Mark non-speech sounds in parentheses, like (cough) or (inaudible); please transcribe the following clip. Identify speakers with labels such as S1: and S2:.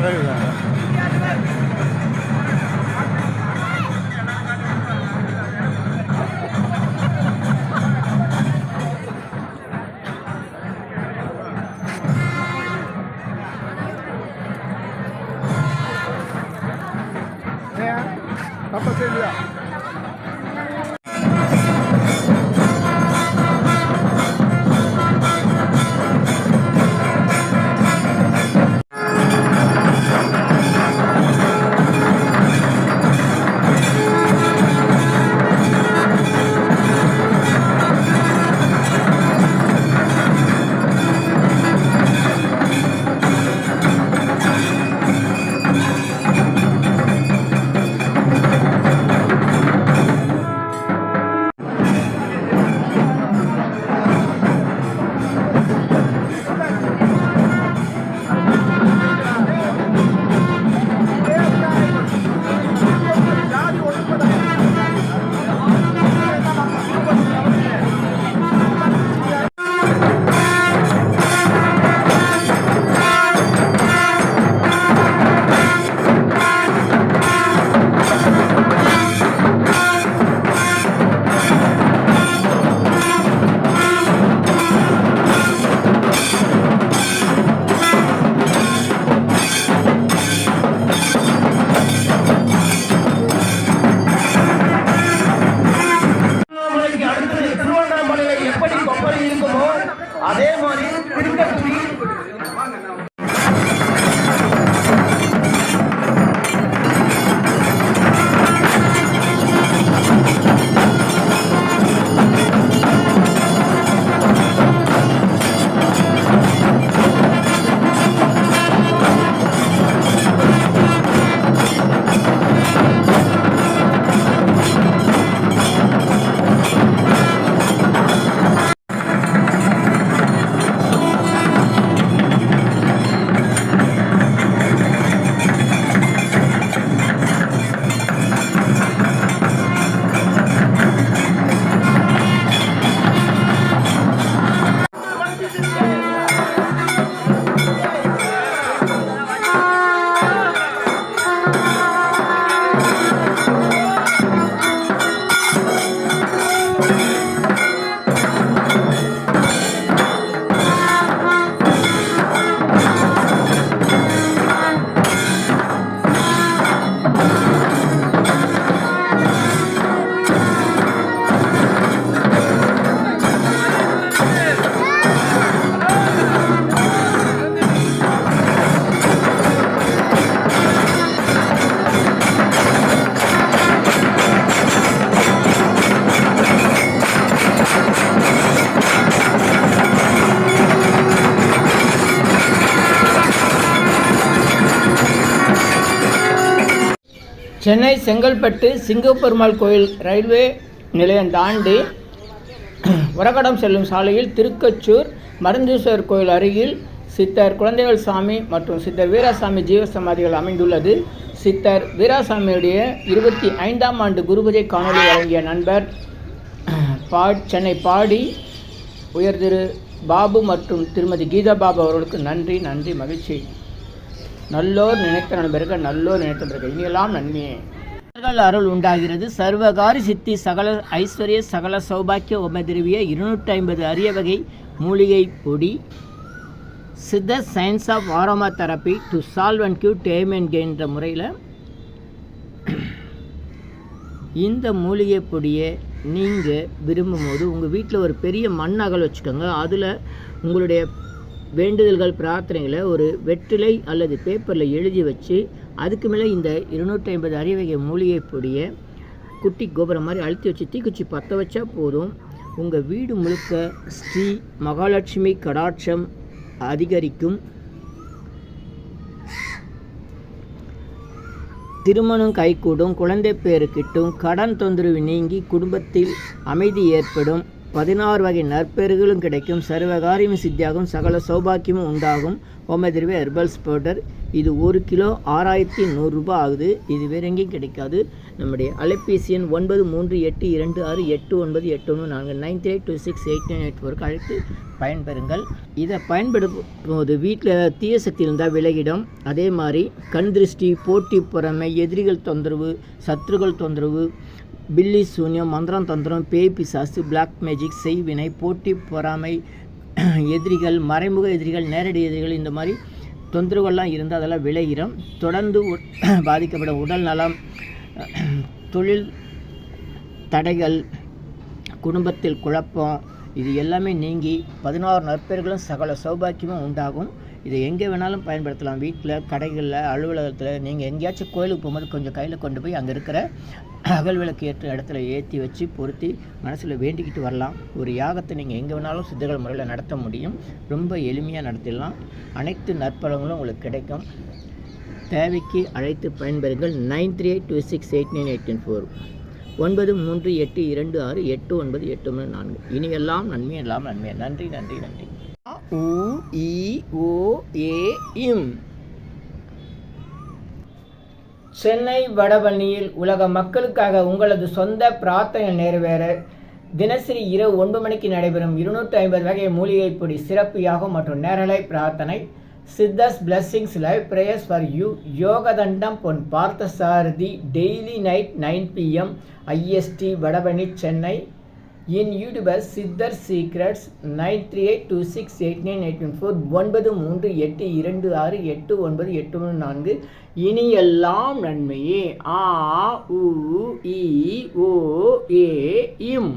S1: 流る
S2: からねえ、パパ。அதே
S3: சென்னை செங்கல்பட்டு சிங்கப்பெருமாள் கோயில் ரயில்வே நிலையம் தாண்டி உரகடம் செல்லும் சாலையில் திருக்கச்சூர் மருந்தீஸ்வரர் கோயில் அருகில் சித்தர் குழந்தைகள் சாமி மற்றும் சித்தர் வீராசாமி ஜீவசமாதிகள் அமைந்துள்ளது. சித்தர் வீராசாமியுடைய இருபத்தி ஐந்தாம் ஆண்டு குருபூஜை காணொலி வழங்கிய நண்பர் பா சென்னை பாடி உயர் திரு பாபு மற்றும் திருமதி கீதா பாபு அவர்களுக்கு நன்றி நன்றி மகிழ்ச்சி. நல்லோர் நினைத்த நண்பர்கள் நல்லோர் நினைத்த பிறகு இனியெல்லாம் நன்மையே அருள் உண்டாகிறது. சர்வகாரி சித்தி சகல ஐஸ்வர்ய சகல சௌபாக்கிய உபதிருவிய இருநூற்றி ஐம்பது அரிய வகை மூலிகை பொடி Siddha science of aroma therapy to solve and Q dam என்கின்ற என்ற முறையில் இந்த மூலிகை பொடியை நீங்கள் விரும்பும்போது உங்கள் வீட்டில் ஒரு பெரிய மண் அகல் வச்சுக்கோங்க. அதில் உங்களுடைய வேண்டுதல்கள் பிரார்த்தனைகளை ஒரு வெற்றிலை அல்லது பேப்பரில் எழுதி வச்சு அதுக்கு மேலே இந்த இருநூற்றி ஐம்பது அறிவகை மூலிகை பொடியை குட்டி கோபுரம் மாதிரி அழுத்தி வச்சு தீக்குச்சி பற்ற வச்சா போதும். உங்கள் வீடு முழுக்க ஸ்ரீ மகாலட்சுமி கடாட்சம் அதிகரிக்கும். திருமணம் கைகூடும் குழந்தை பேருக்கிட்டும் கிட்டும் கடன் தொந்தரவு நீங்கி குடும்பத்தில் அமைதி ஏற்படும். பதினாறு வகை நற்பெருகளும் கிடைக்கும். சர்வகாரியம் சித்தியாகும். சகல சௌபாக்கியமும் உண்டாகும். ஹோமதிர்வே ஹெர்பல்ஸ் பவுடர் இது ஒரு கிலோ ஆறாயிரத்தி நூறுரூபா ஆகுது. இது வேற எங்கேயும் கிடைக்காது. நம்முடைய அலைபேசி எண் ஒன்பது மூன்று எட்டு இரண்டு ஆறு எட்டு ஒன்பது எட்டு ஒன்று நான்கு nine three two six eight nine eight ஃபோருக்கு அழைத்து பயன்பெறுங்கள். இதை பயன்படுத்தும் போது வீட்டில் தீய சக்தி இருந்தால் விலகிடும். அதே மாதிரி கண் திருஷ்டி போட்டி பொறாமை எதிரிகள் தொந்தரவு சத்துருக்கள் தொந்தரவு பில்லி சூன்யம் மந்திரம் தந்திரம் பேய் பிசாசு பிளாக் மேஜிக் செய்வினை போட்டி பொறாமை எதிரிகள் மறைமுக எதிரிகள் நேரடி எதிரிகள் இந்த மாதிரி தொந்தரவுகள்லாம் இருந்து அதெல்லாம் விளைகிறோம் தொடர்ந்து (clears throat) பாதிக்கப்படும் உடல் நலம் (clears throat) தொழில் தடைகள் குடும்பத்தில் குழப்பம் இது எல்லாமே நீங்கி பதினாறு நற்பெயர்களும் சகல சௌபாக்கியமும் உண்டாகும். இதை எங்கே வேணாலும் பயன்படுத்தலாம். வீட்டில் கடைகளில் அலுவலகத்தில். நீங்கள் எங்கேயாச்சும் கோயிலுக்கு போகும்போது கொஞ்சம் கையில் கொண்டு போய் அங்கே இருக்கிற அகல் விளக்கு ஏற்ற இடத்துல ஏற்றி வச்சு பொருத்தி மனசில் வேண்டிக்கிட்டு வரலாம். ஒரு யாகத்தை நீங்கள் எங்கே வேணாலும் சித்தர்கள் முறையில் நடத்த முடியும். ரொம்ப எளிமையாக நடத்திடலாம். அனைத்து நற்பலங்களும் உங்களுக்கு கிடைக்கும். தேவைக்கு அழைத்து பயன்பெறுங்கள். Nine three eight two six eight nine eight four. ஒன்பது மூன்று எட்டு இரண்டு ஆறு எட்டு ஒன்பது எட்டு மூணு நான்கு. இனி எல்லாம் நன்மை எல்லாம் நன்மை. நன்றி நன்றி நன்றி. உ இ ஓ ஏ இம். சென்னை வடபழனியில் உலக மக்களுக்காக உங்களது சொந்த பிரார்த்தனை நிறைவேற தினசரி இரவு ஒன்பது மணிக்கு நடைபெறும் இருநூற்றி ஐம்பது வகை மூலிகை பொடி சிறப்பு யாகம் மற்றும் நேரலை பிரார்த்தனை Siddhas blessings live prayers for you Yogathandam Pon Parthasarathy daily night nine PM IST Vadapalani Chennai. N youtuber Siddhar secrets nine three eight two six eight nine eight one four ஒன்பது மூன்று எட்டு இரண்டு ஆறு எட்டு ஒன்பது எட்டு ஒன்று நான்கு. இனி எல்லாம் நன்மையே. ஆ உ இ ஓ ஏ இம்.